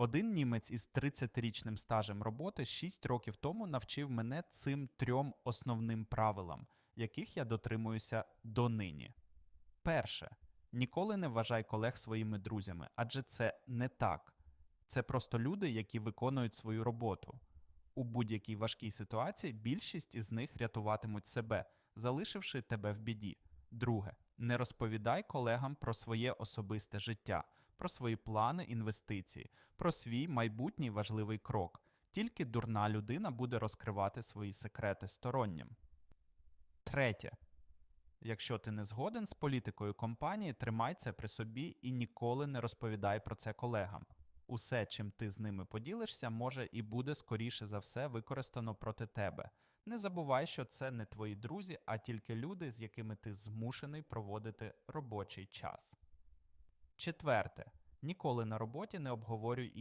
Один німець із 30-річним стажем роботи 6 років тому навчив мене цим трьом основним правилам, яких я дотримуюся донині. Перше. Ніколи не вважай колег своїми друзями, адже це не так. Це просто люди, які виконують свою роботу. У будь-якій важкій ситуації більшість із них рятуватимуть себе, залишивши тебе в біді. Друге, не розповідай колегам про своє особисте життя, про свої плани, інвестиції, про свій майбутній важливий крок. Тільки дурна людина буде розкривати свої секрети стороннім. Третє. Якщо ти не згоден з політикою компанії, тримай це при собі і ніколи не розповідай про це колегам. Усе, чим ти з ними поділишся, може і буде скоріше за все використано проти тебе. Не забувай, що це не твої друзі, а тільки люди, з якими ти змушений проводити робочий час. Четверте. Ніколи на роботі не обговорюй